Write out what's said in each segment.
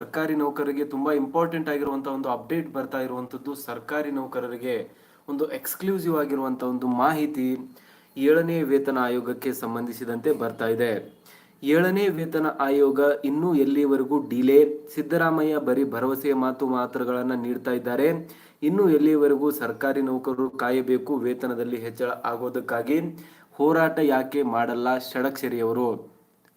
ಸರ್ಕಾರಿ ನೌಕರರಿಗೆ ತುಂಬಾ ಇಂಪಾರ್ಟೆಂಟ್ ಆಗಿರುವಂತ ಒಂದು ಅಪ್ಡೇಟ್ ಬರ್ತಾ ಇರುವಂತದ್ದು ಸರ್ಕಾರಿ ನೌಕರರಿಗೆ ಒಂದು ಎಕ್ಸ್ಕ್ಲೂಸಿವ್ ಆಗಿರುವಂತ ಒಂದು ಮಾಹಿತಿ ಏಳನೇ ವೇತನ ಆಯೋಗಕ್ಕೆ ಸಂಬಂಧಿಸಿದಂತೆ ಬರ್ತಾ ಇದೆ. ಏಳನೇ ವೇತನ ಆಯೋಗ ಇನ್ನೂ ಎಲ್ಲಿವರೆಗೂ ಡಿಲೇ ಸಿದ್ದರಾಮಯ್ಯ ಬರೀ ಭರವಸೆಯ ಮಾತು ಮಾತ್ರಗಳನ್ನ ನೀಡ್ತಾ ಇದ್ದಾರೆ. ಇನ್ನು ಎಲ್ಲಿವರೆಗೂ ಸರ್ಕಾರಿ ನೌಕರರು ಕಾಯಬೇಕು ವೇತನದಲ್ಲಿ ಹೆಚ್ಚಳ ಆಗೋದಕ್ಕಾಗಿ? ಹೋರಾಟ ಯಾಕೆ ಮಾಡಲ್ಲ ಷಡಕ್ಷರಿ ಅವರು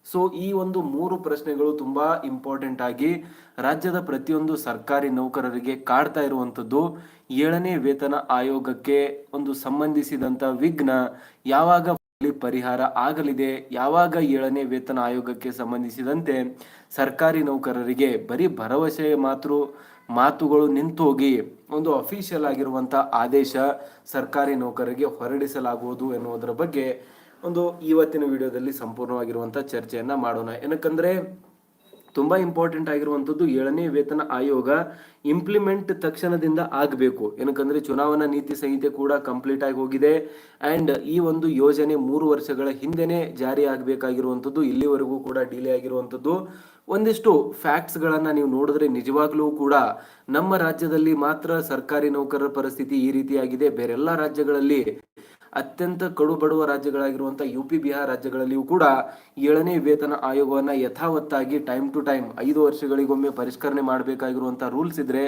ಸೊ ಈ ಒಂದು ಮೂರು ಪ್ರಶ್ನೆಗಳು ತುಂಬಾ ಇಂಪಾರ್ಟೆಂಟ್ ಆಗಿ ರಾಜ್ಯದ ಪ್ರತಿಯೊಂದು ಸರ್ಕಾರಿ ನೌಕರರಿಗೆ ಕಾಡ್ತಾ ಇರುವಂಥದ್ದು ಏಳನೇ ವೇತನ ಆಯೋಗಕ್ಕೆ ಒಂದು ಸಂಬಂಧಿಸಿದಂತ ವಿಘ್ನ ಯಾವಾಗ ಪರಿಹಾರ ಆಗಲಿದೆ, ಯಾವಾಗ ಏಳನೇ ವೇತನ ಆಯೋಗಕ್ಕೆ ಸಂಬಂಧಿಸಿದಂತೆ ಸರ್ಕಾರಿ ನೌಕರರಿಗೆ ಬರೀ ಭರವಸೆ ಮಾತ್ರ, ಮಾತುಗಳು ನಿಂತೋಗಿ ಒಂದು ಅಫಿಷಿಯಲ್ ಆಗಿರುವಂತ ಆದೇಶ ಸರ್ಕಾರಿ ನೌಕರರಿಗೆ ಹೊರಡಿಸಲಾಗುವುದು ಎನ್ನುವುದರ ಬಗ್ಗೆ ಒಂದು ಇವತ್ತಿನ ವಿಡಿಯೋದಲ್ಲಿ ಸಂಪೂರ್ಣವಾಗಿರುವಂತ ಚರ್ಚೆಯನ್ನ ಮಾಡೋಣ. ಏನಕ್ಕಂದ್ರೆ, ತುಂಬಾ ಇಂಪಾರ್ಟೆಂಟ್ ಆಗಿರುವಂತದ್ದು ಏಳನೇ ವೇತನ ಆಯೋಗ ಇಂಪ್ಲಿಮೆಂಟ್ ತಕ್ಷಣದಿಂದ ಆಗಬೇಕು. ಏನಕ್ಕಂದ್ರೆ, ಚುನಾವಣಾ ನೀತಿ ಸಂಹಿತೆ ಕೂಡ ಕಂಪ್ಲೀಟ್ ಆಗಿ ಹೋಗಿದೆ. ಅಂಡ್ ಈ ಒಂದು ಯೋಜನೆ ಮೂರು ವರ್ಷಗಳ ಹಿಂದೆನೆ ಜಾರಿ ಆಗಬೇಕಾಗಿರುವಂತದ್ದು ಇಲ್ಲಿವರೆಗೂ ಕೂಡ ಡಿಲೇ ಆಗಿರುವಂತದ್ದು ಒಂದಿಷ್ಟು ಫ್ಯಾಕ್ಟ್ಸ್ಗಳನ್ನು ನೀವು ನೋಡಿದ್ರೆ ನಿಜವಾಗ್ಲೂ ಕೂಡ ನಮ್ಮ ರಾಜ್ಯದಲ್ಲಿ ಮಾತ್ರ ಸರ್ಕಾರಿ ನೌಕರರ ಪರಿಸ್ಥಿತಿ ಈ ರೀತಿಯಾಗಿದೆ. ಬೇರೆಲ್ಲ ರಾಜ್ಯಗಳಲ್ಲಿ ಅತ್ಯಂತ ಕಡು ಬಡುವ ರಾಜ್ಯಗಳಾಗಿರುವಂತಹ ಯು ಪಿ ಬಿಹಾರ್ ರಾಜ್ಯಗಳಲ್ಲಿಯೂ ಕೂಡ ಏಳನೇ ವೇತನ ಆಯೋಗವನ್ನ ಯಥಾವತ್ತಾಗಿ ಟೈಮ್ ಟು ಟೈಮ್ ಐದು ವರ್ಷಗಳಿಗೊಮ್ಮೆ ಪರಿಷ್ಕರಣೆ ಮಾಡಬೇಕಾಗಿರುವಂಥ ರೂಲ್ಸ್ ಇದ್ರೆ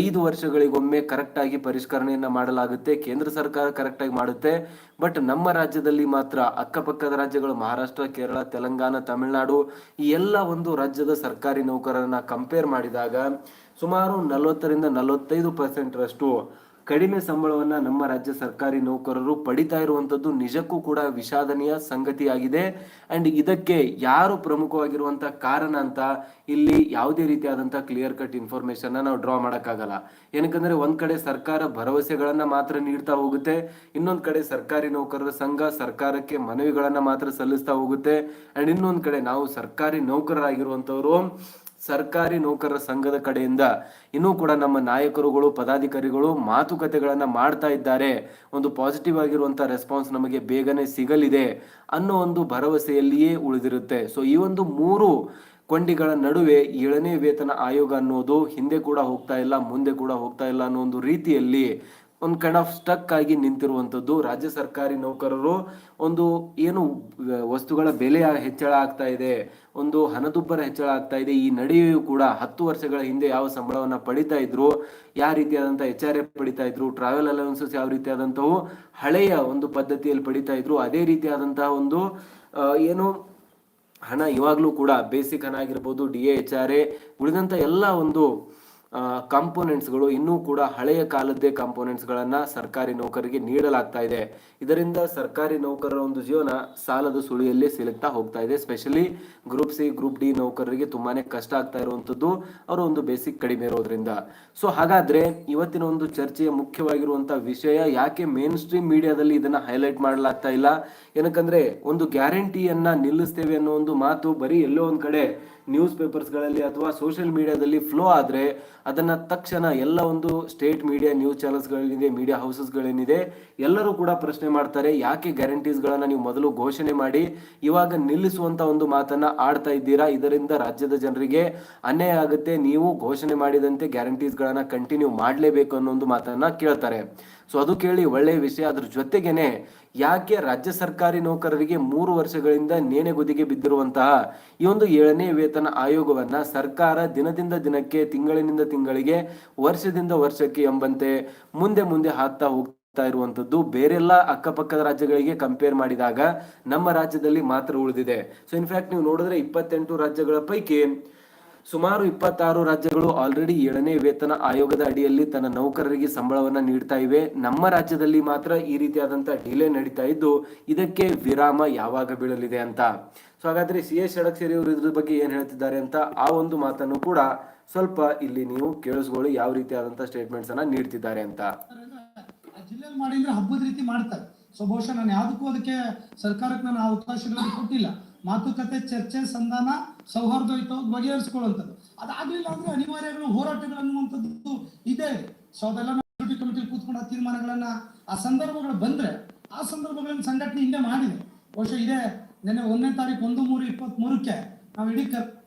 ಐದು ವರ್ಷಗಳಿಗೊಮ್ಮೆ ಕರೆಕ್ಟಾಗಿ ಪರಿಷ್ಕರಣೆಯನ್ನ ಮಾಡಲಾಗುತ್ತೆ. ಕೇಂದ್ರ ಸರ್ಕಾರ ಕರೆಕ್ಟಾಗಿ ಮಾಡುತ್ತೆ. ಬಟ್ ನಮ್ಮ ರಾಜ್ಯದಲ್ಲಿ ಮಾತ್ರ ಅಕ್ಕಪಕ್ಕದ ರಾಜ್ಯಗಳು ಮಹಾರಾಷ್ಟ್ರ, ಕೇರಳ, ತೆಲಂಗಾಣ, ತಮಿಳುನಾಡು ಈ ಎಲ್ಲ ಒಂದು ರಾಜ್ಯದ ಸರ್ಕಾರಿ ನೌಕರರನ್ನ ಕಂಪೇರ್ ಮಾಡಿದಾಗ ಸುಮಾರು ನಲವತ್ತರಿಂದ ನಲವತ್ತೈದು ಪರ್ಸೆಂಟ್ ರಷ್ಟು ಕಡಿಮೆ ಸಂಬಳವನ್ನ ನಮ್ಮ ರಾಜ್ಯ ಸರ್ಕಾರಿ ನೌಕರರು ಪಡಿತಾ ಇರುವಂತದ್ದು ನಿಜಕ್ಕೂ ಕೂಡ ವಿಷಾದನೀಯ ಸಂಗತಿಯಾಗಿದೆ. ಅಂಡ್ ಇದಕ್ಕೆ ಯಾರು ಪ್ರಮುಖವಾಗಿರುವಂತ ಕಾರಣ ಅಂತ ಇಲ್ಲಿ ಯಾವುದೇ ರೀತಿಯಾದಂತಹ ಕ್ಲಿಯರ್ ಕಟ್ ಇನ್ಫಾರ್ಮೇಶನ್ ನಾವು ಡ್ರಾ ಮಾಡೋಕ್ಕಾಗಲ್ಲ. ಏನಕ್ಕಂದ್ರೆ ಒಂದ್ ಕಡೆ ಸರ್ಕಾರ ಭರವಸೆಗಳನ್ನ ಮಾತ್ರ ನೀಡ್ತಾ ಹೋಗುತ್ತೆ. ಇನ್ನೊಂದ್ ಕಡೆ ಸರ್ಕಾರಿ ನೌಕರರ ಸಂಘ ಸರ್ಕಾರಕ್ಕೆ ಮನವಿಗಳನ್ನ ಮಾತ್ರ ಸಲ್ಲಿಸ್ತಾ ಹೋಗುತ್ತೆ. ಅಂಡ್ ಇನ್ನೊಂದ್ ಕಡೆ ನಾವು ಸರ್ಕಾರಿ ನೌಕರರಾಗಿರುವಂತವರು ಸರ್ಕಾರಿ ನೌಕರರ ಸಂಘದ ಕಡೆಯಿಂದ ಇನ್ನೂ ಕೂಡ ನಮ್ಮ ನಾಯಕರುಗಳು, ಪದಾಧಿಕಾರಿಗಳು ಮಾತುಕತೆಗಳನ್ನು ಮಾಡ್ತಾ ಇದ್ದಾರೆ. ಒಂದು ಪಾಸಿಟಿವ್ ಆಗಿರುವಂಥ ರೆಸ್ಪಾನ್ಸ್ ನಮಗೆ ಬೇಗನೆ ಸಿಗಲಿದೆ ಅನ್ನೋ ಒಂದು ಭರವಸೆಯಲ್ಲಿಯೇ ಉಳಿದಿರುತ್ತೆ. ಸೊ ಈ ಒಂದು ಮೂರು ಕೊಂಡಿಗಳ ನಡುವೆ ಏಳನೇ ವೇತನ ಆಯೋಗ ಅನ್ನೋದು ಹಿಂದೆ ಕೂಡ ಹೋಗ್ತಾ ಇಲ್ಲ, ಮುಂದೆ ಕೂಡ ಹೋಗ್ತಾ ಇಲ್ಲ ಅನ್ನೋ ಒಂದು ರೀತಿಯಲ್ಲಿ ಒಂದು ಕೈಂಡ್ ಆಫ್ ಸ್ಟಕ್ ಆಗಿ ನಿಂತಿರುವಂಥದ್ದು. ರಾಜ್ಯ ಸರ್ಕಾರಿ ನೌಕರರು ಒಂದು ಏನು ವಸ್ತುಗಳ ಬೆಲೆ ಹೆಚ್ಚಳ ಆಗ್ತಾ ಇದೆ, ಒಂದು ಹಣದುಬ್ಬರ ಹೆಚ್ಚಳ ಆಗ್ತಾ ಇದೆ. ಈ ನಡೆಯೂ ಕೂಡ ಹತ್ತು ವರ್ಷಗಳ ಹಿಂದೆ ಯಾವ ಸಂಬಳವನ್ನು ಪಡಿತಾ ಇದ್ರು, ಯಾವ ರೀತಿಯಾದಂಥ ಎಚ್ ಆರ್ ಎಫ್ ಪಡಿತಾ ಇದ್ರು ಟ್ರಾವೆಲ್ ಅಲವೆನ್ಸಸ್ ಯಾವ ರೀತಿಯಾದಂಥವು ಹಳೆಯ ಒಂದು ಪದ್ಧತಿಯಲ್ಲಿ ಪಡಿತಾ ಇದ್ರು, ಅದೇ ರೀತಿಯಾದಂತಹ ಒಂದು ಏನು ಹಣ ಇವಾಗಲೂ ಕೂಡ ಬೇಸಿಕ್ ಹಣ ಆಗಿರ್ಬೋದು, D A, H R A ಉಳಿದಂಥ ಎಲ್ಲ ಒಂದು ಕಾಂಪೋನೆಂಟ್ಸ್ಗಳು ಇನ್ನೂ ಕೂಡ ಹಳೆಯ ಕಾಲದ್ದೇ ಕಾಂಪೋನೆಂಟ್ಸ್ಗಳನ್ನ ಸರ್ಕಾರಿ ನೌಕರರಿಗೆ ನೀಡಲಾಗ್ತಾ ಇದೆ. ಇದರಿಂದ ಸರ್ಕಾರಿ ನೌಕರರ ಒಂದು ಜೀವನ ಸಾಲದ ಸುಳಿಯಲ್ಲಿ ಸಿಲುಕ್ತಾ ಹೋಗ್ತಾ ಇದೆ. Specially group C group D ನೌಕರರಿಗೆ ತುಂಬಾನೇ ಕಷ್ಟ ಆಗ್ತಾ ಇರುವಂಥದ್ದು ಅವರ ಒಂದು ಬೇಸಿಕ್ ಕಡಿಮೆ ಇರೋದ್ರಿಂದ. ಸೊ ಹಾಗಾದ್ರೆ ಇವತ್ತಿನ ಒಂದು ಚರ್ಚೆಯ ಮುಖ್ಯವಾಗಿರುವಂಥ ವಿಷಯ ಯಾಕೆ ಮೇನ್ ಸ್ಟ್ರೀಮ್ ಮೀಡಿಯಾದಲ್ಲಿ ಇದನ್ನ ಹೈಲೈಟ್ ಮಾಡಲಾಗ್ತಾ ಇಲ್ಲ? ಏನಕ್ಕಂದ್ರೆ ಒಂದು ಗ್ಯಾರಂಟಿಯನ್ನ ನಿಲ್ಲಿಸ್ತೇವೆ ಅನ್ನೋ ಒಂದು ಮಾತು ಬರೀ ಎಲ್ಲೋ ಒಂದು ಕಡೆ ನ್ಯೂಸ್ ಪೇಪರ್ಸ್ಗಳಲ್ಲಿ ಅಥವಾ ಸೋಷಿಯಲ್ ಮೀಡಿಯಾದಲ್ಲಿ ಫ್ಲೋ ಆದರೆ ಅದನ್ನ ತಕ್ಷಣ ಎಲ್ಲ ಒಂದು ಸ್ಟೇಟ್ ಮೀಡಿಯಾ ನ್ಯೂಸ್ ಚಾನೆಲ್ಸ್ಗಳೇನಿದೆ ಮೀಡಿಯಾ ಹೌಸಸ್ಗಳೇನಿದೆ ಎಲ್ಲರೂ ಕೂಡ ಪ್ರಶ್ನೆ ಮಾಡ್ತಾರೆ, ಯಾಕೆ ಗ್ಯಾರಂಟೀಸ್ಗಳನ್ನು ನೀವು ಮೊದಲು ಘೋಷಣೆ ಮಾಡಿ, ಇವಾಗ ನಿಲ್ಲಿಸುವಂತ ಒಂದು ಮಾತನ್ನ ಆಡ್ತಾ ಇದ್ದೀರಾ? ಇದರಿಂದ ರಾಜ್ಯದ ಜನರಿಗೆ ಅನ್ಯಾಯ ಆಗುತ್ತೆ, ನೀವು ಘೋಷಣೆ ಮಾಡಿದಂತೆ ಗ್ಯಾರಂಟೀಸ್ಗಳನ್ನು ಕಂಟಿನ್ಯೂ ಮಾಡಲೇಬೇಕು ಅನ್ನೋ ಒಂದು ಮಾತನ್ನ ಕೇಳ್ತಾರೆ. ಸೊ ಅದು ಕೇಳಿ ಒಳ್ಳೆಯ ವಿಷಯ. ಅದ್ರ ಜೊತೆಗೇನೆ ಯಾಕೆ ರಾಜ್ಯ ಸರ್ಕಾರಿ ನೌಕರರಿಗೆ ಮೂರು ವರ್ಷಗಳಿಂದ ನೇಣೆಗುದಿಗೆ ಬಿದ್ದಿರುವಂತಹ ಈ ಒಂದು ಏಳನೇ ವೇತನ ಆಯೋಗವನ್ನ ಸರ್ಕಾರ ದಿನದಿಂದ ದಿನಕ್ಕೆ, ತಿಂಗಳಿನಿಂದ ತಿಂಗಳಿಗೆ, ವರ್ಷದಿಂದ ವರ್ಷಕ್ಕೆ ಎಂಬಂತೆ ಮುಂದೆ ಮುಂದೆ ಹಾಕ್ತಾ ಹೋಗ್ತಾ ಇರುವಂತದ್ದು ಬೇರೆಲ್ಲ ಅಕ್ಕಪಕ್ಕದ ರಾಜ್ಯಗಳಿಗೆ ಕಂಪೇರ್ ಮಾಡಿದಾಗ ನಮ್ಮ ರಾಜ್ಯದಲ್ಲಿ ಮಾತ್ರ ಉಳಿದಿದೆ. ಸೊ ಇನ್ಫ್ಯಾಕ್ಟ್ ನೀವು ನೋಡಿದ್ರೆ ಇಪ್ಪತ್ತೆಂಟು ರಾಜ್ಯಗಳ ಪೈಕಿ ಸುಮಾರು ಇಪ್ಪತ್ತಾರು ರಾಜ್ಯಗಳು ಆಲ್ರೆಡಿ ಏಳನೇ ವೇತನ ಆಯೋಗದ ಅಡಿಯಲ್ಲಿ ತನ್ನ ನೌಕರರಿಗೆ ಸಂಬಳವನ್ನ ನೀಡ್ತಾ ಇವೆ. ನಮ್ಮ ರಾಜ್ಯದಲ್ಲಿ ಮಾತ್ರ ಈ ರೀತಿಯಾದಂತಹ ಡಿಲೇ ನಡೀತಾ ಇದ್ದು, ಇದಕ್ಕೆ ವಿರಾಮ ಯಾವಾಗ ಬೀಳಲಿದೆ ಅಂತ. ಸೊ ಹಾಗಾದ್ರೆ ಸಿ ಎಸ್ ಷಡಕ್ಷರಿ ಅವರು ಇದ್ರ ಬಗ್ಗೆ ಏನ್ ಹೇಳ್ತಿದ್ದಾರೆ ಅಂತ ಆ ಒಂದು ಮಾತನ್ನು ಕೂಡ ಸ್ವಲ್ಪ ಇಲ್ಲಿ ನೀವು ಕೇಳಿಸ್ಕೊಳ್ಳಿ, ಯಾವ ರೀತಿಯಾದಂತಹ ಸ್ಟೇಟ್ಮೆಂಟ್ಸ್ ಅನ್ನ ನೀಡ್ತಿದ್ದಾರೆ ಅಂತ. ಜಿಲ್ಲೆಯಲ್ಲಿ ಮಾಡಿದ್ರೆ ಹಬ್ಬದ ರೀತಿ ಮಾಡ್ತಾರೆ. ಸೊ ಬಹುಶಃ ನಾನು ಯಾವುದಕ್ಕೂ ಅದಕ್ಕೆ ಸರ್ಕಾರಕ್ಕೆ ನಾನು ಅವಕಾಶಗಳನ್ನು ಕೊಟ್ಟಿಲ್ಲ. ಮಾತುಕತೆ, ಚರ್ಚೆ, ಸಂಧಾನ ಸೌಹಾರ್ದಯುತವಾಗಿ ಬಗೆಹರಿಸ್ಕೊಳ್ಳುವಂಥದ್ದು. ಅದಾಗಲಿಲ್ಲ ಅಂದ್ರೆ ಅನಿವಾರ್ಯಗಳು, ಹೋರಾಟಗಳು ಅನ್ನುವಂಥದ್ದು ಇದೆ. ಸೊ ಅದೆಲ್ಲ ನಾವು ಕಮಿಟಿ ಕೂತ್ಕೊಂಡು ಆ ತೀರ್ಮಾನಗಳನ್ನ, ಆ ಸಂದರ್ಭಗಳು ಬಂದ್ರೆ, ಆ ಸಂದರ್ಭಗಳನ್ನು ಸಂಘಟನೆ ಹಿಂದೆ ಮಾಡಿದೆ. ಬಹುಶಃ ಇದೇ, ನಿನ್ನೆ ಒಂದನೇ ತಾರೀಕು ಒಂದು ಮೂರು ಇಪ್ಪತ್ತ್ ಮೂರಕ್ಕೆ ನಾವು ಇಡೀ ಕರ್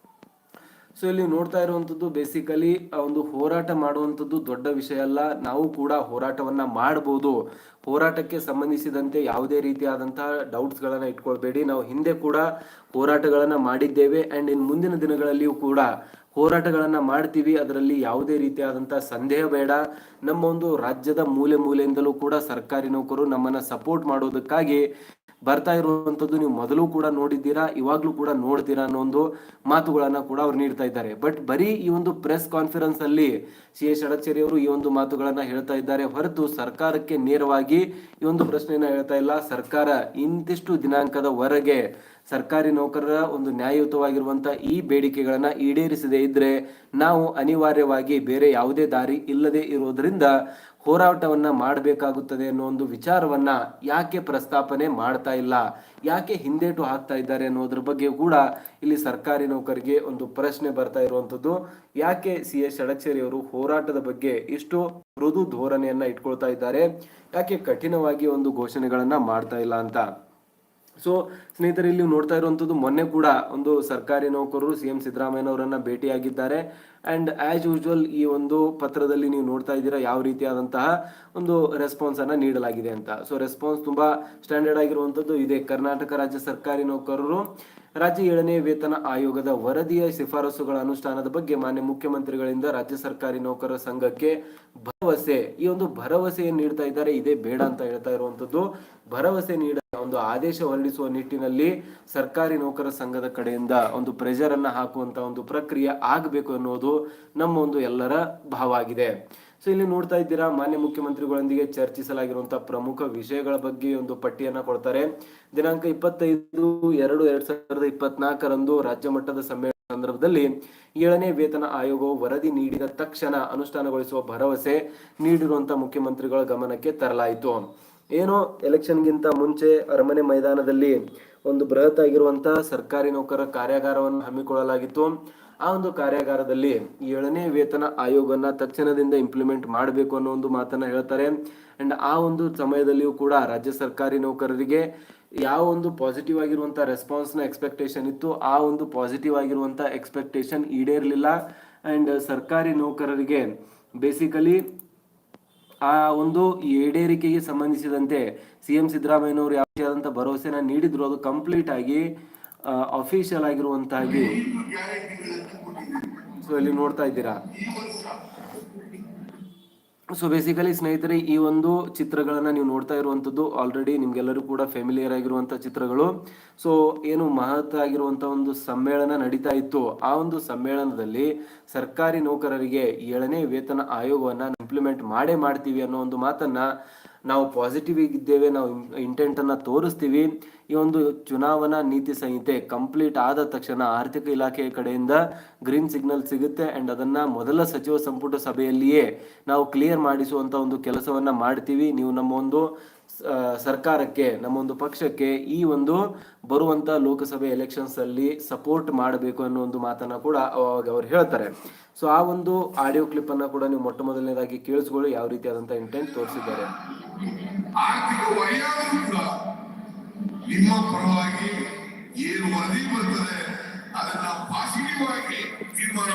ಸೊ ಇಲ್ಲಿ ನೋಡ್ತಾ ಇರುವಂಥದ್ದು ಬೇಸಿಕಲಿ ಒಂದು ಹೋರಾಟ ಮಾಡುವಂಥದ್ದು ದೊಡ್ಡ ವಿಷಯ ಅಲ್ಲ. ನಾವು ಕೂಡ ಹೋರಾಟವನ್ನ ಮಾಡಬಹುದು ಹೋರಾಟಕ್ಕೆ ಸಂಬಂಧಿಸಿದಂತೆ ಯಾವುದೇ ರೀತಿಯಾದಂತಹ ಡೌಟ್ಸ್ ಗಳನ್ನ ಇಟ್ಕೊಳ್ಬೇಡಿ. ನಾವು ಹಿಂದೆ ಕೂಡ ಹೋರಾಟಗಳನ್ನ ಮಾಡಿದ್ದೇವೆ. ಅಂಡ್ ಇನ್ ಮುಂದಿನ ದಿನಗಳಲ್ಲಿಯೂ ಕೂಡ ಹೋರಾಟಗಳನ್ನ ಮಾಡ್ತೀವಿ. ಅದರಲ್ಲಿ ಯಾವುದೇ ರೀತಿಯಾದಂತಹ ಸಂದೇಹ ಬೇಡ. ನಮ್ಮ ಒಂದು ರಾಜ್ಯದ ಮೂಲೆ ಮೂಲೆಯಿಂದಲೂ ಕೂಡ ಸರ್ಕಾರಿ ನೌಕರು ನಮ್ಮನ್ನ ಸಪೋರ್ಟ್ ಮಾಡೋದಕ್ಕಾಗಿ ಬರ್ತಾ ಇರುವಂತದ್ದು ನೀವು ಮೊದಲು ಕೂಡ ನೋಡಿದ್ದೀರಾ, ಇವಾಗ್ಲೂ ಕೂಡ ನೋಡ್ತೀರಾ ಅನ್ನೋ ಒಂದು ಮಾತುಗಳನ್ನ ಕೂಡ ಅವ್ರು ನೀಡ್ತಾ ಇದ್ದಾರೆ. ಬಟ್ ಬರೀ ಈ ಒಂದು ಪ್ರೆಸ್ ಕಾನ್ಫರೆನ್ಸ್ ಅಲ್ಲಿ ಸಿ ಎಸ್ ಷಡಚೇರಿ ಅವರು ಈ ಒಂದು ಮಾತುಗಳನ್ನ ಹೇಳ್ತಾ ಇದ್ದಾರೆ. ಹೊರತು ಸರ್ಕಾರಕ್ಕೆ ನೇರವಾಗಿ ಈ ಒಂದು ಪ್ರಶ್ನೆಯನ್ನ ಹೇಳ್ತಾ ಇಲ್ಲ. ಸರ್ಕಾರ ಇಂತಿಷ್ಟು ದಿನಾಂಕದವರೆಗೆ ಸರ್ಕಾರಿ ನೌಕರರ ಒಂದು ನ್ಯಾಯಯುತವಾಗಿರುವಂತ ಈ ಬೇಡಿಕೆಗಳನ್ನ ಈಡೇರಿಸದೇ ಇದ್ರೆ ನಾವು ಅನಿವಾರ್ಯವಾಗಿ ಬೇರೆ ಯಾವುದೇ ದಾರಿ ಇಲ್ಲದೆ ಇರೋದ್ರಿಂದ ಹೋರಾಟವನ್ನ ಮಾಡಬೇಕಾಗುತ್ತದೆ ಅನ್ನೋ ಒಂದು ವಿಚಾರವನ್ನ ಯಾಕೆ ಪ್ರಸ್ತಾಪನೆ ಮಾಡ್ತಾ ಇಲ್ಲ? ಯಾಕೆ ಹಿಂದೇಟು ಹಾಕ್ತಾ ಇದ್ದಾರೆ ಅನ್ನೋದ್ರ ಬಗ್ಗೆ ಕೂಡ ಇಲ್ಲಿ ಸರ್ಕಾರಿ ನೌಕರಿಗೆ ಒಂದು ಪ್ರಶ್ನೆ ಬರ್ತಾ ಇರುವಂತದ್ದು ಯಾಕೆ ಸಿ ಎಸ್ ಷಡಚೇರಿ ಅವರು ಹೋರಾಟದ ಬಗ್ಗೆ ಇಷ್ಟು ಮೃದು ಧೋರಣೆಯನ್ನ ಇಟ್ಕೊಳ್ತಾ ಇದ್ದಾರೆ? ಯಾಕೆ ಕಠಿಣವಾಗಿ ಒಂದು ಘೋಷಣೆಗಳನ್ನ ಮಾಡ್ತಾ ಇಲ್ಲ ಅಂತ? ಸೊ ಸ್ನೇಹಿತರೆ, ಇಲ್ಲಿ ನೋಡ್ತಾ ಇರುವಂತದ್ದು ಮೊನ್ನೆ ಕೂಡ ಒಂದು ಸರ್ಕಾರಿ ನೌಕರರು ಸಿ ಎಂ ಸಿದ್ದರಾಮಯ್ಯನವರನ್ನ ಭೇಟಿಯಾಗಿದ್ದಾರೆ. ಅಂಡ್ ಆಸ್ ಯೂಶುವಲ್ ಈ ಒಂದು ಪತ್ರದಲ್ಲಿ ನೀವು ನೋಡ್ತಾ ಇದ್ದೀರಾ ಯಾವ ರೀತಿಯಾದಂತಹ ಒಂದು ರೆಸ್ಪಾನ್ಸನ್ನು ನೀಡಲಾಗಿದೆ ಅಂತ. ಸೊ ರೆಸ್ಪಾನ್ಸ್ ತುಂಬಾ ಸ್ಟ್ಯಾಂಡರ್ಡ್ ಆಗಿರುವಂಥದ್ದು. ಇದೆ ಕರ್ನಾಟಕ ರಾಜ್ಯ ಸರ್ಕಾರಿ ನೌಕರರು, ರಾಜ್ಯ ಏಳನೇ ವೇತನ ಆಯೋಗದ ವರದಿಯ ಶಿಫಾರಸುಗಳ ಅನುಷ್ಠಾನದ ಬಗ್ಗೆ ಮಾನ್ಯ ಮುಖ್ಯಮಂತ್ರಿಗಳಿಂದ ರಾಜ್ಯ ಸರ್ಕಾರಿ ನೌಕರರ ಸಂಘಕ್ಕೆ ಭರವಸೆ, ಈ ಒಂದು ಭರವಸೆಯನ್ನು ನೀಡ್ತಾ ಇದ್ದಾರೆ. ಇದೇ ಬೇಡ ಅಂತ ಹೇಳ್ತಾ ಇರುವಂಥದ್ದು. ಭರವಸೆ ನೀಡ ಒಂದು ಆದೇಶ ಹೊರಡಿಸುವ ನಿಟ್ಟಿನಲ್ಲಿ ಸರ್ಕಾರಿ ನೌಕರ ಸಂಘದ ಕಡೆಯಿಂದ ಒಂದು ಪ್ರೆಷರ್ ಅನ್ನ ಹಾಕುವಂತ ಒಂದು ಪ್ರಕ್ರಿಯೆ ಆಗಬೇಕು ಅನ್ನೋದು ನಮ್ಮ ಒಂದು ಎಲ್ಲರ ಭಾವ ಆಗಿದೆ. ಸೊ ಇಲ್ಲಿ ನೋಡ್ತಾ ಇದ್ದೀರಾ, ಮಾನ್ಯ ಮುಖ್ಯಮಂತ್ರಿಗಳೊಂದಿಗೆ ಚರ್ಚಿಸಲಾಗಿರುವಂತಹ ಪ್ರಮುಖ ವಿಷಯಗಳ ಬಗ್ಗೆ ಒಂದು ಪಟ್ಟಿಯನ್ನ ಕೊಡ್ತಾರೆ. ದಿನಾಂಕ ಇಪ್ಪತ್ತೈದು ಎರಡು ಎರಡ್ ಸಾವಿರದ ಇಪ್ಪತ್ನಾಲ್ಕರಂದು ರಾಜ್ಯ ಮಟ್ಟದ ಸಮ್ಮೇಳನ ಸಂದರ್ಭದಲ್ಲಿ ಏಳನೇ ವೇತನ ಆಯೋಗವು ವರದಿ ನೀಡಿದ ತಕ್ಷಣ ಅನುಷ್ಠಾನಗೊಳಿಸುವ ಭರವಸೆ ನೀಡಿರುವಂತಹ ಮುಖ್ಯಮಂತ್ರಿಗಳ ಗಮನಕ್ಕೆ ತರಲಾಯಿತು. ಏನೋ ಎಲೆಕ್ಷನ್ಗಿಂತ ಮುಂಚೆ ಅರಮನೆ ಮೈದಾನದಲ್ಲಿ ಒಂದು ಬೃಹತ್ ಆಗಿರುವಂತಹ ಸರ್ಕಾರಿ ನೌಕರರ ಕಾರ್ಯಾಗಾರವನ್ನು ಹಮ್ಮಿಕೊಳ್ಳಲಾಗಿತ್ತು. ಆ ಒಂದು ಕಾರ್ಯಾಗಾರದಲ್ಲಿ ಏಳನೇ ವೇತನ ಆಯೋಗನ ತಕ್ಷಣದಿಂದ ಇಂಪ್ಲಿಮೆಂಟ್ ಮಾಡಬೇಕು ಅನ್ನೋ ಒಂದು ಮಾತನ್ನ ಹೇಳ್ತಾರೆ. ಅಂಡ್ ಆ ಒಂದು ಸಮಯದಲ್ಲಿಯೂ ಕೂಡ ರಾಜ್ಯ ಸರ್ಕಾರಿ ನೌಕರರಿಗೆ ಯಾವ ಒಂದು ಪಾಸಿಟಿವ್ ರೆಸ್ಪಾನ್ಸ್ನ ಎಕ್ಸ್ಪೆಕ್ಟೇಷನ್ ಇತ್ತು, ಆ ಒಂದು ಪಾಸಿಟಿವ್ ಆಗಿರುವಂತ ಎಕ್ಸ್ಪೆಕ್ಟೇಷನ್ ಈಡೇರಲಿಲ್ಲ. ಅಂಡ್ ಸರ್ಕಾರಿ ನೌಕರರಿಗೆ ಬೇಸಿಕಲಿ ಆ ಒಂದು ಈಡೇರಿಕೆಗೆ ಸಂಬಂಧಿಸಿದಂತೆ ಸಿ ಎಂ ಸಿದ್ದರಾಮಯ್ಯನವರು ಯಾವ ರೀತಿಯಾದಂಥ ಭರವಸೆನ ನೀಡಿದ್ರು, ಅದು ಕಂಪ್ಲೀಟ್ ಆಗಿ ಅಫಿಷಿಯಲ್ ಆಗಿರುವಂತಾಗಿ. ಸೊ ಇಲ್ಲಿ ನೋಡ್ತಾ ಇದ್ದೀರಾ? ಸೊ ಬೇಸಿಕಲಿ ಸ್ನೇಹಿತರೆ, ಈ ಒಂದು ಚಿತ್ರಗಳನ್ನ ನೀವು ನೋಡ್ತಾ ಇರುವಂತದ್ದು ಆಲ್ರೆಡಿ ನಿಮ್ಗೆಲ್ಲರೂ ಕೂಡ ಫೆಮಿಲಿಯರ್ ಆಗಿರುವಂತ ಚಿತ್ರಗಳು. ಸೊ ಏನು ಮಹತ್ ಆಗಿರುವಂತ ಒಂದು ಸಮ್ಮೇಳನ ನಡೀತಾ ಇತ್ತು. ಆ ಒಂದು ಸಮ್ಮೇಳನದಲ್ಲಿ ಸರ್ಕಾರಿ ನೌಕರರಿಗೆ ಏಳನೇ ವೇತನ ಆಯೋಗವನ್ನ ಇಂಪ್ಲಿಮೆಂಟ್ ಮಾಡೇ ಮಾಡ್ತೀವಿ ಅನ್ನೋ ಒಂದು ಮಾತನ್ನ ನಾವು ಪಾಸಿಟಿವ್ ಇದ್ದೇವೆ ನಾವು ಇಂಟೆಂಟ್ ಅನ್ನ ತೋರಿಸ್ತೀವಿ. ಈ ಒಂದು ಚುನಾವಣಾ ನೀತಿ ಸಂಹಿತೆ ಕಂಪ್ಲೀಟ್ ಆದ ತಕ್ಷಣ ಆರ್ಥಿಕ ಇಲಾಖೆಯ ಕಡೆಯಿಂದ ಗ್ರೀನ್ ಸಿಗ್ನಲ್ ಸಿಗುತ್ತೆ ಅಂಡ್ ಅದನ್ನ ಮೊದಲ ಸಚಿವ ಸಂಪುಟ ಸಭೆಯಲ್ಲಿಯೇ ನಾವು ಕ್ಲಿಯರ್ ಮಾಡಿಸುವಂಥ ಒಂದು ಕೆಲಸವನ್ನ ಮಾಡ್ತೀವಿ. ನೀವು ನಮ್ಮ ಒಂದು ಸರ್ಕಾರಕ್ಕೆ ನಮ್ಮ ಒಂದು ಪಕ್ಷಕ್ಕೆ ಈ ಒಂದು ಬರುವಂತ ಲೋಕಸಭೆ ಎಲೆಕ್ಷನ್ಸ್ ಅಲ್ಲಿ ಸಪೋರ್ಟ್ ಮಾಡಬೇಕು ಅನ್ನೋ ಒಂದು ಮಾತನ್ನ ಕೂಡ ಅವಾಗ ಅವ್ರು ಹೇಳ್ತಾರೆ. ಸೊ ಆ ಒಂದು ಆಡಿಯೋ ಕ್ಲಿಪ್ ಅನ್ನ ಕೂಡ ನೀವು ಮೊಟ್ಟ ಮೊದಲನೇದಾಗಿ ಕೇಳಿಸ್ಕೊಳ್ಳಿ, ಯಾವ ರೀತಿಯಾದಂತ ಇಂಟೆಂಟ್ ತೋರಿಸಿದ್ದಾರೆ. ನಿಮ್ಮ ಪರವಾಗಿ ಏನು ವರದಿ ಬರ್ತದೆ, ಅದನ್ನ ಪಾಸಿಟಿವ್ ಆಗಿ ತೀರ್ಮಾನ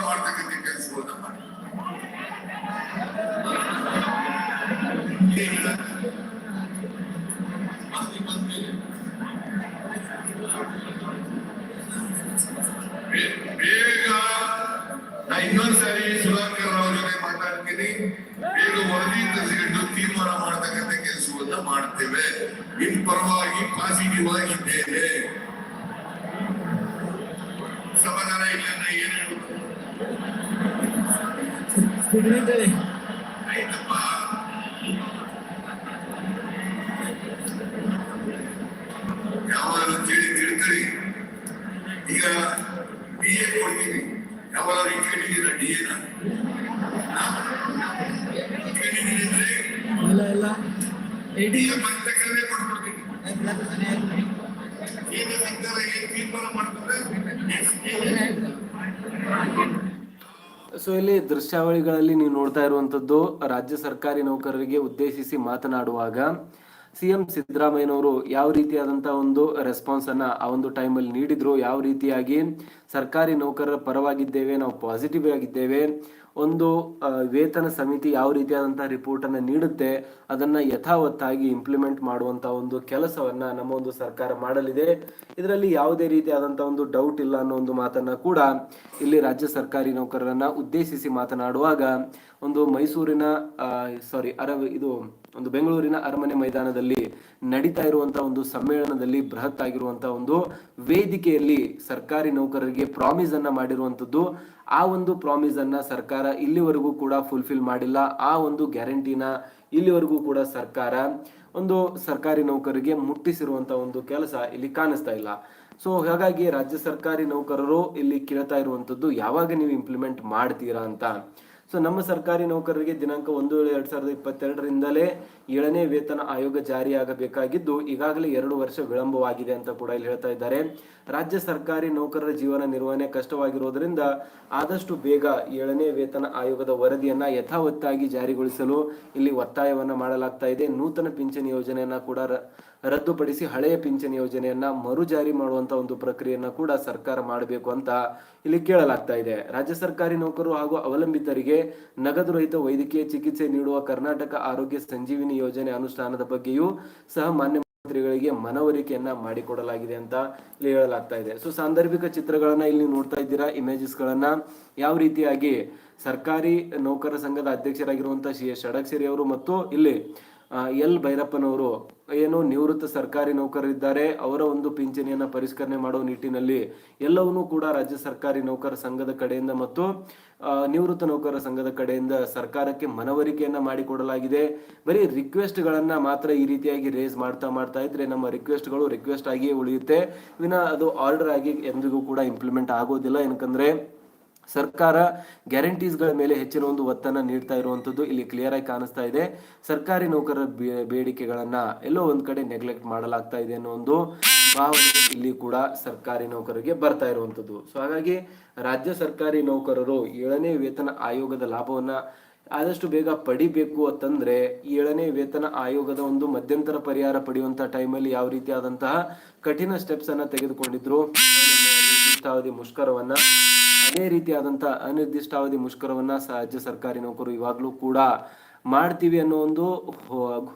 ಬೇಗ ನಾ ಇನ್ನೊಂದ್ಸರಿ ಸುಧಾಕರ್ ರಾವ್ ಜೊತೆ ಮಾತಾಡ್ತೀನಿ. ಬೇಗ ವರದಿ ತರಿಸಿಕೊಂಡು ತೀರ್ಮಾನ ಮಾಡ್ತಕ್ಕಂಥ ಕೆಲಸವನ್ನ ಮಾಡ್ತೇವೆ. ನಿಮ್ ಪರವಾಗಿ ಪಾಸಿಟಿವ್ ಆಗಿದ್ದೇವೆ ಸಮಾಧಾನ ಇಲ್ಲ ಏನು ಏನ್ ಹೇಳುದು ಕೊಡ್ಬಿಡ್ತೀನಿ ಕೇಂದ್ರ ಸರ್ಕಾರ ಏನ್ ತೀರ್ಮಾನ ಮಾಡ್ತಾರೆ ಸೊ ಇಲ್ಲಿ ದೃಶ್ಯಾವಳಿಗಳಲ್ಲಿ ನೀವು ನೋಡ್ತಾ ಇರುವಂತದ್ದು ರಾಜ್ಯ ಸರ್ಕಾರಿ ನೌಕರರಿಗೆ ಉದ್ದೇಶಿಸಿ ಮಾತನಾಡುವಾಗ ಸಿ ಎಂ ಸಿದ್ದರಾಮಯ್ಯನವರು ಯಾವ ರೀತಿಯಾದಂತಹ ಒಂದು ರೆಸ್ಪಾನ್ಸ್ ಅನ್ನ ಆ ಒಂದು ಟೈಮಲ್ಲಿ ನೀಡಿದ್ರು, ಯಾವ ರೀತಿಯಾಗಿ ಸರ್ಕಾರಿ ನೌಕರರ ಪರವಾಗಿದ್ದೇವೆ, ನಾವು ಪಾಸಿಟಿವ್ ಆಗಿದ್ದೇವೆ ಒಂದು ವೇತನ ಸಮಿತಿ ಯಾವ ರೀತಿಯಾದಂತಹ ರಿಪೋರ್ಟ್ ಅನ್ನ ನೀಡುತ್ತೆ, ಅದನ್ನ ಯಥಾವತ್ತಾಗಿ ಇಂಪ್ಲಿಮೆಂಟ್ ಮಾಡುವಂತ ಒಂದು ಕೆಲಸವನ್ನ ನಮ್ಮ ಒಂದು ಸರ್ಕಾರ ಮಾಡಲಿದೆ. ಇದರಲ್ಲಿ ಯಾವುದೇ ರೀತಿಯಾದಂತಹ ಒಂದು ಡೌಟ್ ಇಲ್ಲ ಅನ್ನೋ ಒಂದು ಮಾತನ್ನ ಕೂಡ ಇಲ್ಲಿ ರಾಜ್ಯ ಸರ್ಕಾರಿ ನೌಕರರನ್ನ ಉದ್ದೇಶಿಸಿ ಮಾತನಾಡುವಾಗ ಒಂದು ಮೈಸೂರಿನ ಸಾರಿ ಅರ ಇದು ಒಂದು ಬೆಂಗಳೂರಿನ ಅರಮನೆ ಮೈದಾನದಲ್ಲಿ ನಡೀತಾ ಇರುವಂತಹ ಒಂದು ಸಮ್ಮೇಳನದಲ್ಲಿ ಬೃಹತ್ ಆಗಿರುವಂತಹ ಒಂದು ವೇದಿಕೆಯಲ್ಲಿ ಸರ್ಕಾರಿ ನೌಕರರಿಗೆ ಪ್ರಾಮಿಸ್ ಅನ್ನ ಮಾಡಿರುವಂತದ್ದು. ಆ ಒಂದು ಪ್ರಾಮಿಸ್ ಅನ್ನ ಸರ್ಕಾರ ಇಲ್ಲಿವರೆಗೂ ಕೂಡ ಫುಲ್ಫಿಲ್ ಮಾಡಿಲ್ಲ. ಆ ಒಂದು ಗ್ಯಾರಂಟಿನ ಇಲ್ಲಿವರೆಗೂ ಕೂಡ ಸರ್ಕಾರ ಒಂದು ಸರ್ಕಾರಿ ನೌಕರರಿಗೆ ಮುಟ್ಟಿಸಿರುವಂತ ಒಂದು ಕೆಲಸ ಇಲ್ಲಿ ಕಾಣಿಸ್ತಾ ಇಲ್ಲ. ಸೊ ಹಾಗಾಗಿ ರಾಜ್ಯ ಸರ್ಕಾರಿ ನೌಕರರು ಇಲ್ಲಿ ಕೇಳ್ತಾ ಇರುವಂತದ್ದು ಯಾವಾಗ ನೀವು ಇಂಪ್ಲಿಮೆಂಟ್ ಮಾಡ್ತೀರಾ ಅಂತ. ಸೊ ನಮ್ಮ ಸರ್ಕಾರಿ ನೌಕರರಿಗೆ ದಿನಾಂಕ ಒಂದು ಎರಡ್ ಸಾವಿರದ ಇಪ್ಪತ್ತೆರಡರಿಂದಲೇ ಏಳನೇ ವೇತನ ಆಯೋಗ ಜಾರಿಯಾಗಬೇಕಾಗಿದ್ದು, ಈಗಾಗಲೇ ಎರಡು ವರ್ಷ ವಿಳಂಬವಾಗಿದೆ ಅಂತ ಕೂಡ ಇಲ್ಲಿ ಹೇಳ್ತಾ ಇದ್ದಾರೆ. ರಾಜ್ಯ ಸರ್ಕಾರಿ ನೌಕರರ ಜೀವನ ನಿರ್ವಹಣೆ ಕಷ್ಟವಾಗಿರುವುದರಿಂದ ಆದಷ್ಟು ಬೇಗ ಏಳನೇ ವೇತನ ಆಯೋಗದ ವರದಿಯನ್ನ ಯಥಾವತ್ತಾಗಿ ಜಾರಿಗೊಳಿಸಲು ಇಲ್ಲಿ ಒತ್ತಾಯವನ್ನ ಮಾಡಲಾಗ್ತಾ ಇದೆ. ನೂತನ ಪಿಂಚಣಿ ಯೋಜನೆಯನ್ನ ಕೂಡ ರದ್ದುಪಡಿಸಿ ಹಳೆಯ ಪಿಂಚಣಿ ಯೋಜನೆಯನ್ನ ಮರು ಜಾರಿ ಮಾಡುವಂತ ಒಂದು ಪ್ರಕ್ರಿಯೆಯನ್ನ ಕೂಡ ಸರ್ಕಾರ ಮಾಡಬೇಕು ಅಂತ ಇಲ್ಲಿ ಕೇಳಲಾಗ್ತಾ ಇದೆ. ರಾಜ್ಯ ಸರ್ಕಾರಿ ನೌಕರರು ಹಾಗೂ ಅವಲಂಬಿತರಿಗೆ ನಗದು ರಹಿತ ವೈದ್ಯಕೀಯ ಚಿಕಿತ್ಸೆ ನೀಡುವ ಕರ್ನಾಟಕ ಆರೋಗ್ಯ ಸಂಜೀವಿನಿ ಯೋಜನೆ ಅನುಷ್ಠಾನದ ಬಗ್ಗೆಯೂ ಸಹ ಮಾನ್ಯ ಮಂತ್ರಿಗಳಿಗೆ ಮನವರಿಕೆಯನ್ನ ಮಾಡಿಕೊಡಲಾಗಿದೆ ಅಂತ ಇಲ್ಲಿ ಹೇಳಲಾಗ್ತಾ ಇದೆ. ಸೊ, ಸಾಂದರ್ಭಿಕ ಚಿತ್ರಗಳನ್ನ ಇಲ್ಲಿ ನೋಡ್ತಾ ಇದ್ದೀರಾ? ಇಮೇಜಸ್ ಗಳನ್ನ ಯಾವ ರೀತಿಯಾಗಿ ಸರ್ಕಾರಿ ನೌಕರ ಸಂಘದ ಅಧ್ಯಕ್ಷರಾಗಿರುವಂತಹ ಸಿ ಎಸ್ ಷಡಕ್ಷರಿ ಅವರು ಮತ್ತು ಇಲ್ಲಿ ಎಲ್ ಭೈರಪ್ಪನವರು ಏನು ನಿವೃತ್ತ ಸರ್ಕಾರಿ ನೌಕರರಿದ್ದಾರೆ, ಅವರ ಒಂದು ಪಿಂಚಣಿಯನ್ನು ಪರಿಷ್ಕರಣೆ ಮಾಡುವ ನಿಟ್ಟಿನಲ್ಲಿ ಎಲ್ಲವನ್ನೂ ಕೂಡ ರಾಜ್ಯ ಸರ್ಕಾರಿ ನೌಕರ ಸಂಘದ ಕಡೆಯಿಂದ ಮತ್ತು ನಿವೃತ್ತ ನೌಕರರ ಸಂಘದ ಕಡೆಯಿಂದ ಸರ್ಕಾರಕ್ಕೆ ಮನವರಿಕೆಯನ್ನ ಮಾಡಿಕೊಡಲಾಗಿದೆ. ಬರೀ ರಿಕ್ವೆಸ್ಟ್ ಗಳನ್ನ ಮಾತ್ರ ಈ ರೀತಿಯಾಗಿ ರೇಸ್ ಮಾಡ್ತಾ ಮಾಡ್ತಾ ಇದ್ರೆ ನಮ್ಮ ರಿಕ್ವೆಸ್ಟ್ಗಳು ರಿಕ್ವೆಸ್ಟ್ ಆಗಿಯೇ ಉಳಿಯುತ್ತೆ. ವಿನ ಅದು ಆರ್ಡರ್ ಆಗಿ ಎಂದಿಗೂ ಕೂಡ ಇಂಪ್ಲಿಮೆಂಟ್ ಆಗೋದಿಲ್ಲ. ಏನಕಂದ್ರೆ ಸರ್ಕಾರ ಗ್ಯಾರಂಟೀಸ್ಗಳ ಮೇಲೆ ಹೆಚ್ಚಿನ ಒಂದು ಒತ್ತನ್ನು ನೀಡ್ತಾ ಇರುವಂಥದ್ದು ಇಲ್ಲಿ ಕ್ಲಿಯರ್ ಆಗಿ ಕಾಣಿಸ್ತಾ ಇದೆ. ಸರ್ಕಾರಿ ನೌಕರರ ಬೇಡಿಕೆಗಳನ್ನ ಎಲ್ಲೋ ಒಂದು ಕಡೆ ನೆಗ್ಲೆಕ್ಟ್ ಮಾಡಲಾಗ್ತಾ ಇದೆ ಅನ್ನೋ ಒಂದು ಭಾವನೆ ಇಲ್ಲಿ ಕೂಡ ಸರ್ಕಾರಿ ನೌಕರರಿಗೆ ಬರ್ತಾ ಇರುವಂಥದ್ದು. ಸೊ ಹಾಗಾಗಿ ರಾಜ್ಯ ಸರ್ಕಾರಿ ನೌಕರರು ಏಳನೇ ವೇತನ ಆಯೋಗದ ಲಾಭವನ್ನ ಆದಷ್ಟು ಬೇಗ ಪಡಿಬೇಕು ಅಂತಂದ್ರೆ ಏಳನೇ ವೇತನ ಆಯೋಗದ ಒಂದು ಮಧ್ಯಂತರ ಪರಿಹಾರ ಪಡೆಯುವಂತ ಟೈಮಲ್ಲಿ ಯಾವ ರೀತಿಯಾದಂತಹ ಕಠಿಣ ಸ್ಟೆಪ್ಸ್ ಅನ್ನ ತೆಗೆದುಕೊಂಡಿದ್ರು. ಮುಷ್ಕರವನ್ನ ಅದೇ ರೀತಿಯಾದಂಥ ಅನಿರ್ದಿಷ್ಟಾವಧಿ ಮುಷ್ಕರವನ್ನ ರಾಜ್ಯ ಸರ್ಕಾರಿ ನೌಕರು ಇವಾಗಲೂ ಕೂಡ ಮಾಡ್ತೀವಿ ಅನ್ನೋ ಒಂದು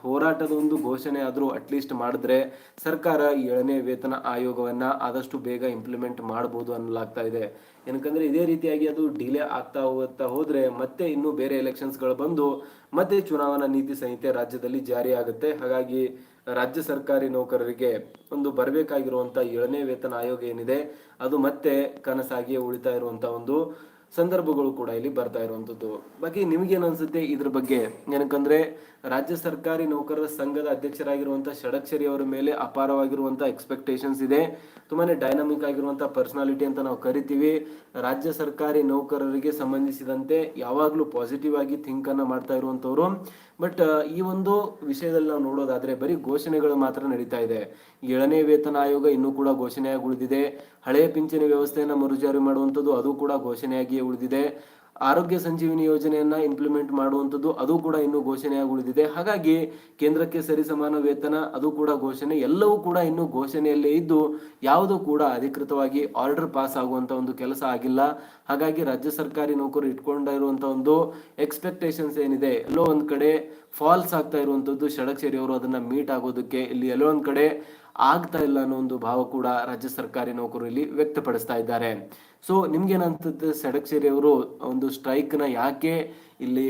ಹೋರಾಟದ ಒಂದು ಘೋಷಣೆ ಆದರೂ ಅಟ್ಲೀಸ್ಟ್ ಮಾಡಿದ್ರೆ ಸರ್ಕಾರ ಏಳನೇ ವೇತನ ಆಯೋಗವನ್ನ ಆದಷ್ಟು ಬೇಗ ಇಂಪ್ಲಿಮೆಂಟ್ ಮಾಡಬಹುದು ಅನ್ನಲಾಗ್ತಾ ಇದೆ. ಏನಕಂದ್ರೆ ಇದೇ ರೀತಿಯಾಗಿ ಅದು ಡಿಲೇ ಆಗ್ತಾ ಹೋಗ್ತಾ ಹೋದ್ರೆ ಮತ್ತೆ ಇನ್ನು ಬೇರೆ ಎಲೆಕ್ಷನ್ಸ್ಗಳು ಬಂದು ಮತ್ತೆ ಚುನಾವಣಾ ನೀತಿ ಸಂಹಿತೆ ರಾಜ್ಯದಲ್ಲಿ ಜಾರಿ ಆಗುತ್ತೆ ಹಾಗಾಗಿ ರಾಜ್ಯ ಸರ್ಕಾರಿ ನೌಕರರಿಗೆ ಒಂದು ಬರಬೇಕಾಗಿರುವಂತ ಏಳನೇ ವೇತನ ಆಯೋಗ ಏನಿದೆ, ಅದು ಮತ್ತೆ ಕನಸಾಗಿಯೇ ಉಳಿತಾ ಇರುವಂತ ಒಂದು ಸಂದರ್ಭಗಳು ಕೂಡ ಇಲ್ಲಿ ಬರ್ತಾ ಇರುವಂತದ್ದು. ಬಾಕಿ ನಿಮಗೇನು ಅನ್ಸುತ್ತೆ ಇದ್ರ ಬಗ್ಗೆ? ಏನಕ್ಕಂದ್ರೆ, ರಾಜ್ಯ ಸರ್ಕಾರಿ ನೌಕರರ ಸಂಘದ ಅಧ್ಯಕ್ಷರಾಗಿರುವಂತ ಷಡಕ್ಷರಿ ಅವರ ಮೇಲೆ ಅಪಾರವಾಗಿರುವಂಥ ಎಕ್ಸ್ಪೆಕ್ಟೇಷನ್ಸ್ ಇದೆ. ತುಂಬಾನೇ ಡೈನಾಮಿಕ್ ಆಗಿರುವಂಥ ಪರ್ಸನಾಲಿಟಿ ಅಂತ ನಾವು ಕರಿತೀವಿ. ರಾಜ್ಯ ಸರ್ಕಾರಿ ನೌಕರರಿಗೆ ಸಂಬಂಧಿಸಿದಂತೆ ಯಾವಾಗಲೂ ಪಾಸಿಟಿವ್ ಆಗಿ ಥಿಂಕ್ ಅನ್ನ ಮಾಡ್ತಾ ಇರುವಂತವ್ರು. ಬಟ್ ಈ ಒಂದು ವಿಷಯದಲ್ಲಿ ನಾವು ನೋಡೋದಾದ್ರೆ ಬರೀ ಘೋಷಣೆಗಳು ಮಾತ್ರ ನಡೀತಾ ಇದೆ. ಏಳನೇ ವೇತನ ಆಯೋಗ ಇನ್ನೂ ಕೂಡ ಘೋಷಣೆಯಾಗಿ ಉಳಿದಿದೆ. ಹಳೆಯ ಪಿಂಚಣಿ ವ್ಯವಸ್ಥೆಯನ್ನು ಮರುಜಾರಿ ಮಾಡುವಂಥದ್ದು ಅದು ಕೂಡ ಘೋಷಣೆಯಾಗಿಯೇ ಉಳಿದಿದೆ. ಆರೋಗ್ಯ ಸಂಜೀವಿನಿ ಯೋಜನೆಯನ್ನ ಇಂಪ್ಲಿಮೆಂಟ್ ಮಾಡುವಂಥದ್ದು ಅದು ಕೂಡ ಇನ್ನೂ ಘೋಷಣೆಯಾಗಿ ಉಳಿದಿದೆ ಹಾಗಾಗಿ ಕೇಂದ್ರಕ್ಕೆ ಸರಿಸಮಾನ ವೇತನ ಅದು ಕೂಡ ಘೋಷಣೆ, ಎಲ್ಲವೂ ಕೂಡ ಇನ್ನೂ ಘೋಷಣೆಯಲ್ಲೇ ಇದ್ದು ಯಾವುದು ಕೂಡ ಅಧಿಕೃತವಾಗಿ ಆರ್ಡರ್ ಪಾಸ್ ಆಗುವಂತ ಒಂದು ಕೆಲಸ ಆಗಿಲ್ಲ. ಹಾಗಾಗಿ ರಾಜ್ಯ ಸರ್ಕಾರಿ ನೌಕರು ಇಟ್ಕೊಂಡಿರುವಂತ ಒಂದು ಎಕ್ಸ್ಪೆಕ್ಟೇಷನ್ಸ್ ಏನಿದೆ, ಎಲ್ಲೋ ಒಂದ್ ಕಡೆ ಫಾಲ್ಸ್ ಆಗ್ತಾ ಇರುವಂಥದ್ದು ಷಡಕ್ಷರಿ ಅವರು ಅದನ್ನ ಮೀಟ್ ಆಗೋದಕ್ಕೆ ಇಲ್ಲಿ ಎಲ್ಲೋ ಒಂದ್ ಕಡೆ ಆಗ್ತಾ ಇಲ್ಲ ಅನ್ನೋ ಒಂದು ಭಾವ ಕೂಡ ರಾಜ್ಯ ಸರ್ಕಾರಿ ನೌಕರು ಇಲ್ಲಿ ವ್ಯಕ್ತಪಡಿಸ್ತಾ ಇದ್ದಾರೆ. ಸೊ ನಿಮ್ಗೇನಂತದ್ದು ಸಡಕ್ಷೇರಿ ಅವರು ಒಂದು ಸ್ಟ್ರೈಕ್ನ ಯಾಕೆ ಇಲ್ಲಿ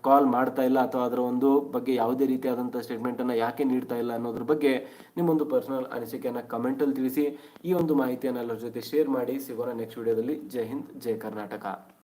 ಕಾಲ್ ಮಾಡ್ತಾ ಇಲ್ಲ ಅಥವಾ ಅದರ ಒಂದು ಬಗ್ಗೆ ಯಾವುದೇ ರೀತಿಯಾದಂಥ ಸ್ಟೇಟ್ಮೆಂಟ್ ಅನ್ನ ಯಾಕೆ ನೀಡ್ತಾ ಇಲ್ಲ ಅನ್ನೋದ್ರ ಬಗ್ಗೆ ನಿಮ್ಮೊಂದು ಪರ್ಸನಲ್ ಅನಿಸಿಕೆಯನ್ನು ಕಮೆಂಟ್ ಅಲ್ಲಿ ತಿಳಿಸಿ ಈ ಒಂದು ಮಾಹಿತಿಯನ್ನು ಎಲ್ಲರ ಜೊತೆ ಶೇರ್ ಮಾಡಿ ಸಿಗೋಣ ನೆಕ್ಸ್ಟ್ ವಿಡಿಯೋದಲ್ಲಿ ಜೈ ಹಿಂದ್, ಜೈ ಕರ್ನಾಟಕ.